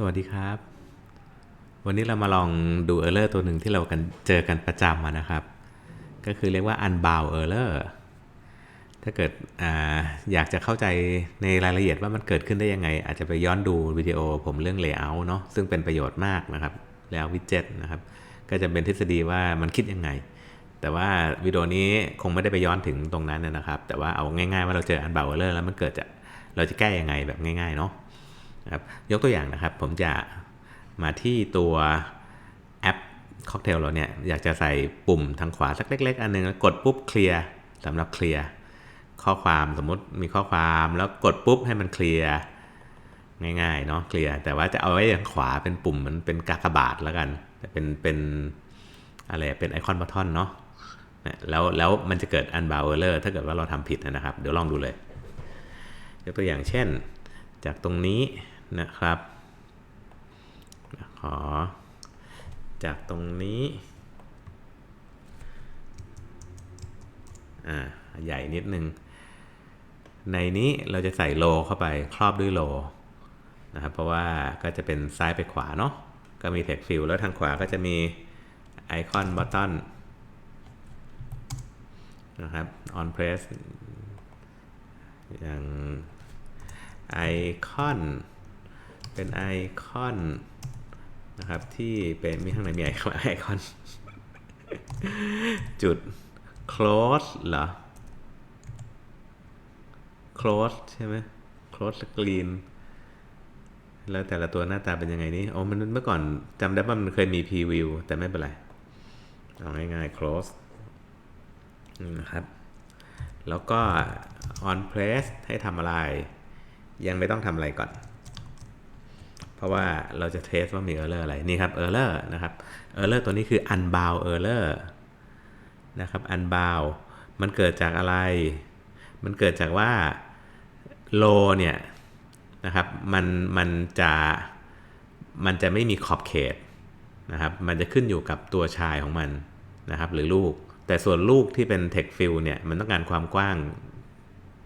สวัสดีครับ วันนี้เรามาลองดู Error ตัวหนึ่งที่เรากันเจอกันประจำนะครับ ก็คือเรียกว่า unbound error ถ้าเกิดออยากจะเข้าใจในรายละเอียดว่ามันเกิดขึ้นได้ยังไง อาจจะไปย้อนดูวิดีโอผมเรื่อง layout เนาะซึ่งเป็นประโยชน์มากนะครับ แล้ววิดเจ็ตนะครับ ก็จะเป็นทฤษฎีว่ามันคิดยังไง แต่ว่าวิดีโอนี้คงไม่ได้ไปย้อนถึงตรงนั้นนะครับ แต่ว่าเอาง่ายๆว่าเราเจอ unbound error แล้วมันเกิดจากเราจะแก้ยังไงแบบง่ายๆเนาะ ครับยกตัวอย่างนะครับ ผมจะมาที่ตัวแอปค็อกเทลเราเนี่ยอยากจะใส่ปุ่มทางขวาสักเล็ก ๆ อันนึงแล้วกดปุ๊บเคลียร์สำหรับเคลียร์ข้อความสมมติมีข้อความแล้วกดปุ๊บให้มันเคลียร์ง่ายๆเนาะเคลียร์แต่ว่าจะเอาไว้ทางขวาเป็นปุ่มมันเป็นกากบาทแล้วกันเป็นเป็นอะไรเป็นไอคอนบัตทอนเนาะแล้วแล้วมันจะเกิด unbound error ถ้าเกิดว่าเราทำผิดนะครับ เดี๋ยวลองดูเลย ยกตัวอย่างเช่น จากตรงนี้ นะครับขอจากตรงนี้อ่าใหญ่นิดนึง ในนี้เราจะใส่โลเข้าไปครอบด้วยโลนะครับเพราะว่าก็จะเป็นซ้ายไปขวาเนาะก็มี text field แล้วทางขวาก็จะมีไอคอนบัตตอนนะครับ on press อย่างไอคอน เป็นไอคอนนะครับที่เป็นมีข้างในมีไอคอนไอคอนจุด close เหรอ close ใช่ไหม close screen แล้วแต่ละตัวหน้าตาเป็นยังไงนี่โอ้มันเมื่อก่อนจำได้ว่ามันเคยมี preview แต่ไม่เป็นไร เอาง่ายๆ close นะครับ แล้วก็ on press ให้ทำอะไร ยังไม่ต้องทำอะไรก่อน เพราะว่าเราจะเทสว่ามี error อะไร นี่ครับ error นะครับ error ตัวนี้คือ unbound error นะครับ unbound มันเกิดจากอะไร มันเกิดจากว่า low เนี่ยนะครับ มัน มันจะ มันจะไม่มีขอบเขตนะครับ มันจะขึ้นอยู่กับตัวชายของมันนะครับ หรือลูก แต่ส่วนลูกที่เป็น text field เนี่ย มันต้องการความกว้าง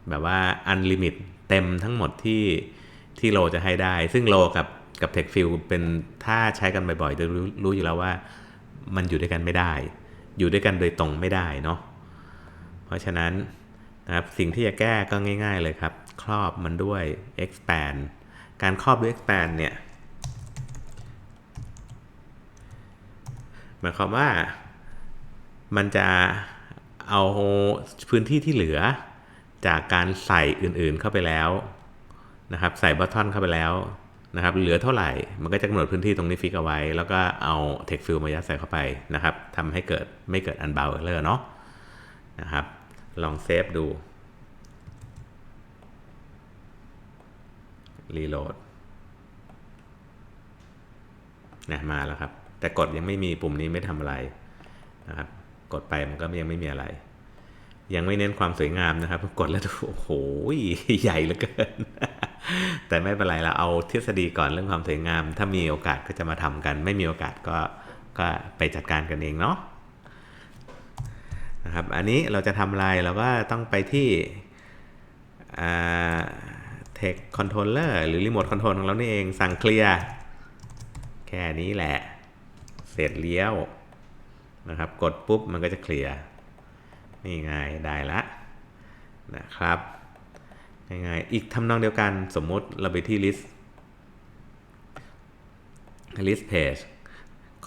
แบบว่า unlimit เต็มทั้งหมดที่ที่โลจะให้ได้ ซึ่งโลกับ กับ text field เป็นถ้าใช้กันบ่อยๆจะรู้รู้อยู่แล้วว่ามันอยู่ด้วยกันไม่ได้ อยู่ด้วยกันโดยตรงไม่ได้เนาะเพราะฉะนั้นนะครับสิ่งที่จะแก้ก็ง่าย ๆ เลยครับ ครอบมันด้วย expand การครอบด้วย expand เนี่ยหมายความว่ามันจะเอาพื้นที่ที่เหลือจากการใส่อื่นๆเข้าไปแล้วนะครับ ใส่บัตทอนเข้าไปแล้ว นะครับเหลือเท่าไหร่ มันก็จะกำหนดพื้นที่ตรงนี้ฟิกเอาไว้ แล้วก็เอา text field มายัดใส่เข้าไปนะครับทำให้เกิดไม่เกิด unbound error เนาะนะครับลองเซฟดูรีโหลดนะมาแล้วครับ แต่กดยังไม่มีปุ่มนี้ไม่ทำอะไรนะครับกดไปมันก็ยังไม่มีอะไร ยังไม่เน้นความสวยงามนะครับ กดแล้วโอ้โหใหญ่เหลือเกิน แต่ไม่เป็นไรเราเอาทฤษฎีก่อนเรื่องความสวยงาม ถ้ามีโอกาสก็จะมาทำกัน ไม่มีโอกาสก็ก็ไปจัดการกันเองเนาะนะครับอันนี้เราจะทำอะไรเราก็ต้องไปที่ Tech Controller หรือ Remote Control ของเรานี่เองสั่งเคลียร์แค่นี้แหละ เสร็จเลี้ยวนะครับ กดปุ๊บมันก็จะเคลียร์นี่ไงได้ละนะครับ ง่ายๆ อีกทำนองเดียวกันสมมติเราไปที่ list list page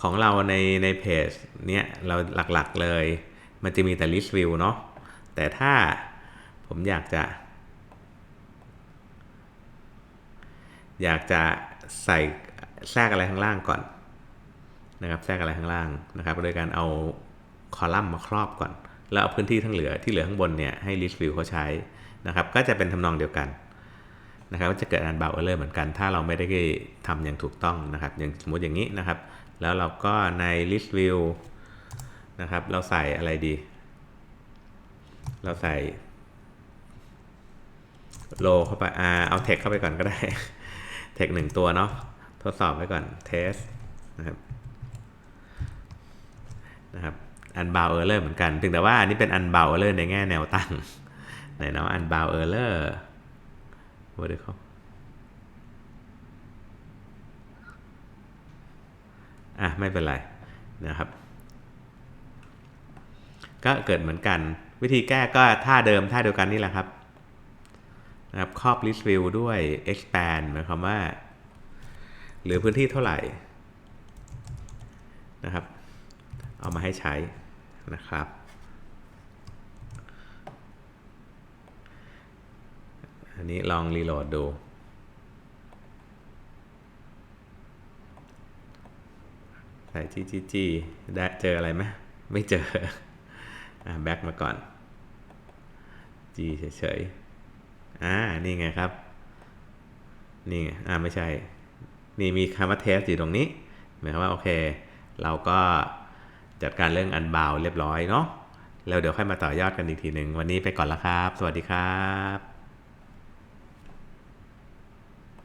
ของเราในในเพจเนี้ยเราหลักๆเลย มันจะมีแต่ list view เนาะแต่ถ้าผมอยากจะ อยากจะใส่แทรกอะไรข้างล่างก่อนนะครับแทรกอะไรข้างล่างนะครับ โดยการเอาคอลัมน์มาครอบก่อน แล้วเอาพื้นที่ทั้งเหลือที่เหลือข้างบนเนี่ยให้ list view เขาใช้นะครับก็จะเป็นทำนองเดียวกันนะครับก็จะเกิด unbound error เหมือนกัน ถ้าเราไม่ได้ทำอย่างถูกต้องนะครับ อย่างสมมติอย่างนี้นะครับ แล้วเราก็ใน list view นะครับเราใส่อะไรดี เราใส่โลเข้าไปอ่าเอา text เข้าไปก่อนก็ได้ text หนึ่งตัวเนาะทดสอบไว้ก่อน test นะครับ นะครับ unbound error เหมือนกันเพียงแต่ว่าอันนี้เป็น unbound error ในแง่แนวตั้งไหนเนาะ unbound error vertical อะไม่เป็นไรนะครับ ก็เกิดเหมือนกัน วิธีแก้ก็ท่าเดิมท่าเดียวกันนี่แหละครับนะครับครอบ list view ด้วย expand หมายความว่าเหลือพื้นที่เท่าไหร่นะครับ เอามาให้ใช้ นะครับ อันนี้ลองรีโหลดดูใส่จีจีจีได้เจออะไรไหมไม่เจออ่าแบ็กมาก่อน G เฉยๆอ่า นี่ไงครับ นี่ไง อ่า ไม่ใช่ นี่มีคำว่าเทสอยู่ตรงนี้ หมายความว่า โอเค เราก็ จัดการเรื่องอันบาวเรียบร้อยเนาะแล้วเดี๋ยวค่อยมาต่อยอดกันอีกทีหนึ่งวันนี้ไปก่อนละครับ สวัสดีครับ